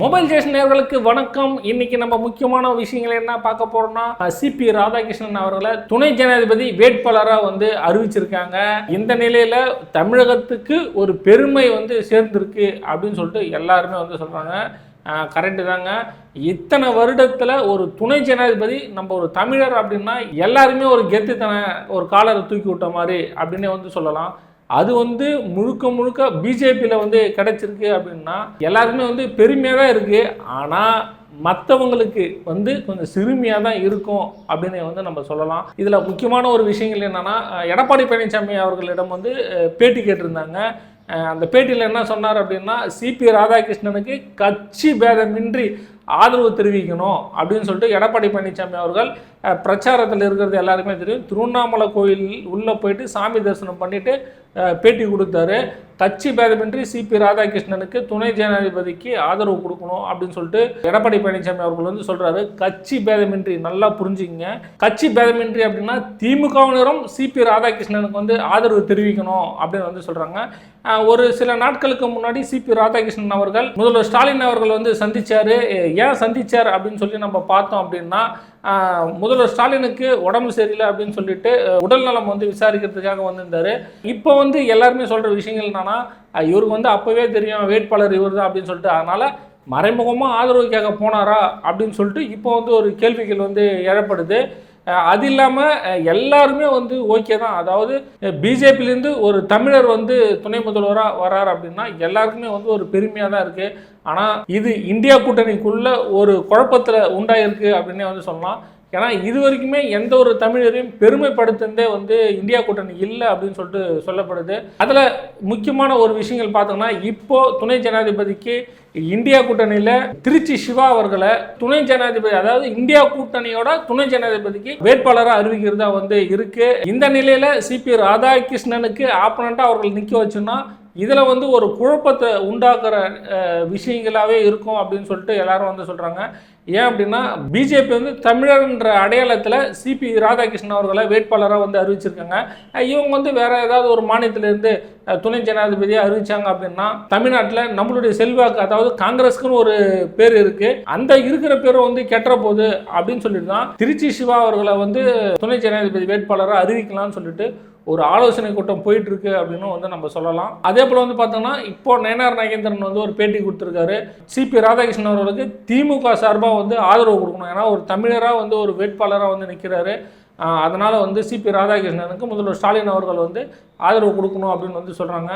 Mobile station நேர்களுக்கு வணக்கம். இன்னைக்கு நம்ம முக்கியமான விஷயங்கள் என்ன பார்க்க போறோம்னா சிபி ராதாகிருஷ்ணன் அவர்களை துணை ஜனாதிபதி வேட்பாளராக வந்து அறிவிச்சிருக்காங்க. இந்த நிலையில தமிழகத்துக்கு ஒரு பெருமை வந்து சேர்ந்திருக்கு அப்படின்னு சொல்லிட்டு எல்லாருமே வந்து சொல்றாங்க. கரெக்டு தாங்க. இத்தனை வருடத்தில் ஒரு துணை ஜனாதிபதி நம்ம ஒரு தமிழர் அப்படின்னா எல்லாருமே ஒரு கெத்துத்தனை ஒரு காலரை தூக்கி விட்ட மாதிரி அப்படின்னே வந்து சொல்லலாம். அது வந்து முழுக்க முழுக்க பிஜேபியில் வந்து கிடைச்சிருக்கு அப்படின்னா எல்லாருமே வந்து பெருமையாக தான் இருக்குது ஆனால் மற்றவங்களுக்கு வந்து கொஞ்சம் சிறுமியாக தான் இருக்கும் அப்படின்னு வந்து நம்ம சொல்லலாம். இதில் முக்கியமான ஒரு விஷயங்கள் என்னென்னா எடப்பாடி பழனிசாமி அவர்களிடம் வந்து பேட்டி கேட்டிருந்தாங்க. அந்த பேட்டியில் என்ன சொன்னார் அப்படின்னா சிபி ராதாகிருஷ்ணனுக்கு கட்சி பேதமின்றி ஆதரவு தெரிவிக்கணும் அப்படின்னு சொல்லிட்டு எடப்பாடி பழனிசாமி அவர்கள் பிரச்சாரத்தில் இருக்கிறது எல்லாருக்குமே தெரியும். திருவண்ணாமலை கோயில் உள்ளே போயிட்டு சாமி தரிசனம் பண்ணிவிட்டு பேட்டி கொடுத்தாரு. கட்சி பேதமின்றி சிபி ராதாகிருஷ்ணனுக்கு துணை ஜனாதிபதிக்கு ஆதரவு கொடுக்கணும் அப்படின்னு சொல்லிட்டு எடப்பாடி பழனிசாமி அவர்கள் வந்து சொல்கிறாரு கட்சி பேதமின்றி நல்லா புரிஞ்சுக்கங்க. கட்சி பேதமின்றி அப்படின்னா திமுகவினரும் சிபி ராதாகிருஷ்ணனுக்கு வந்து ஆதரவு தெரிவிக்கணும் அப்படின்னு வந்து சொல்கிறாங்க ஒரு சில நாட்களுக்கு முன்னாடி சிபி ராதாகிருஷ்ணன் அவர்கள் முதல்வர் ஸ்டாலின் அவர்கள் வந்து சந்தித்தார் ஏன் சந்திச்சார் அப்படின்னு சொல்லி நம்ம பார்த்தோம் அப்படின்னா முதல்வர் ஸ்டாலினுக்கு உடம்பு சரியில்லை அப்படின்னு சொல்லிட்டு உடல் நலம் வந்து விசாரிக்கிறதுக்காக வந்திருந்தார். இப்போ வந்து எல்லாருமே சொல்கிற விஷயங்கள் என்னன்னா இவருக்கு வந்து அப்பவே தெரியும் வேட்பாளர் இவர் தான் அப்படின்னு சொல்லிட்டு. அதனால் மறைமுகமாக ஆதரவு கேட்க போனாரா அப்படின்னு சொல்லிட்டு இப்போ வந்து ஒரு கேள்விகள் வந்து எழப்படுது. அது இல்லாமல் எல்லாருமே வந்து ஓகே தான். அதாவது பிஜேபிலேருந்து ஒரு தமிழர் வந்து துணை முதல்வராக வரார் அப்படின்னா எல்லாருக்குமே வந்து ஒரு பெருமையாக தான் இருக்குது ஆனால் இது இந்தியா கூட்டணிக்குள்ளே ஒரு குழப்பத்தில் உண்டாயிருக்கு அப்படின்னே வந்து சொல்லலாம். ஏன்னா இது வரைக்குமே எந்த ஒரு தமிழரையும் பெருமைப்படுத்துனதே வந்து இந்தியா கூட்டணி இல்லை அப்படின்னு சொல்லிட்டு சொல்லப்படுது. அதில் முக்கியமான ஒரு விஷயங்கள் பார்த்தோம்னா இப்போது துணை ஜனாதிபதிக்கு இந்தியா கூட்டணியில் திருச்சி சிவா அவர்களை துணை ஜனாதிபதி அதாவது இந்தியா கூட்டணியோட துணை ஜனாதிபதிக்கு வேட்பாளராக அறிவிக்கிறதா வந்து இருக்கு. இந்த நிலையில சிபி ராதாகிருஷ்ணனுக்கு ஆப்பனண்ட்டாக அவர்கள் நிற்க வச்சுன்னா இதில் வந்து ஒரு குழப்பத்தை உண்டாக்குற விஷயங்களாகவே இருக்கும் அப்படின்னு சொல்லிட்டு எல்லாரும் வந்து சொல்கிறாங்க ஏன் அப்படின்னா பிஜேபி வந்து தமிழர்ன்ற அடையாளத்தில் சிபி ராதாகிருஷ்ணன் அவர்களை வேட்பாளராக வந்து அறிவிச்சிருக்காங்க. இவங்க வந்து வேறு ஏதாவது ஒரு மாநிலத்திலேருந்து துணை ஜனாதிபதியாக அறிவிச்சாங்க அப்படின்னா தமிழ்நாட்டில் நம்மளுடைய செல்வாக்கு அதாவது காங்கிரஸ்க்குன்னு ஒரு பேர் இருக்கு. அந்த இருக்கிற பேரும் வந்து கெட்டுற போகுது அப்படின்னு சொல்லிட்டு தான் திருச்சி சிவா அவர்களை வந்து துணை ஜனாதிபதி வேட்பாளராக அறிவிக்கலாம்னு சொல்லிட்டு ஒரு ஆலோசனை கூட்டம் போயிட்டு இருக்கு அப்படின்னு வந்து நம்ம சொல்லலாம். அதே போல வந்து பார்த்தோம்னா இப்போ நயனார் நாகேந்திரன் வந்து ஒரு பேட்டி கொடுத்துருக்காரு. சிபி ராதாகிருஷ்ணன் அவர்களுக்கு திமுக சார்பாக வந்து ஆதரவு கொடுக்கணும். ஏன்னா ஒரு தமிழராக வந்து ஒரு வேட்பாளராக வந்து நிற்கிறாரு அதனால் வந்து சிபி ராதாகிருஷ்ணனுக்கு முதல்வர் ஸ்டாலின் அவர்கள் வந்து ஆதரவு கொடுக்கணும் அப்படின்னு வந்து சொல்கிறாங்க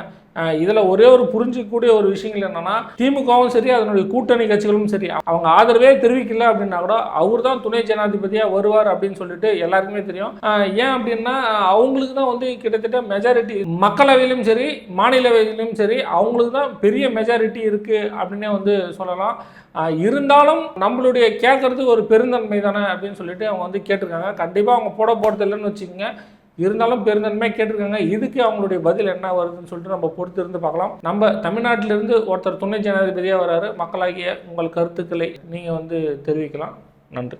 இதில் ஒரே ஒரு புரிஞ்சிக்கக்கூடிய ஒரு விஷயங்கள் என்னென்னா திமுகவும் சரி அதனுடைய கூட்டணி கட்சிகளும் சரி அவங்க ஆதரவே தெரிவிக்கல அப்படின்னா கூட அவர் தான் துணை ஜனாதிபதியாக வருவார் அப்படின்னு சொல்லிட்டு எல்லாருக்குமே தெரியும். ஏன் அப்படின்னா அவங்களுக்கு தான் வந்து கிட்டத்தட்ட மெஜாரிட்டி மக்களவையிலும் சரி மாநிலவையிலும் சரி அவங்களுக்கு தான் பெரிய மெஜாரிட்டி இருக்குது அப்படின்னே வந்து சொல்லலாம். இருந்தாலும் நம்மளுடைய கேட்கறது ஒரு பெருந்தன்மை தானே அப்படின்னு சொல்லிட்டு அவங்க வந்து கேட்டிருக்காங்க. கண்டிப்பாக அவங்க போட போகிறது இல்லைன்னு வச்சுக்கோங்க. இருந்தாலும் பெருந்தன்மையாக கேட்டிருக்காங்க. இதுக்கு அவங்களுடைய பதில் என்ன வருதுன்னு சொல்லிட்டு நம்ம பொறுத்து இருந்து பார்க்கலாம். நம்ம தமிழ்நாட்டிலிருந்து ஒருத்தர் துணை ஜனாதிபதியாக வராரு. மக்களாகிய உங்கள் கருத்துக்களை நீங்கள் வந்து தெரிவிக்கலாம். நன்றி.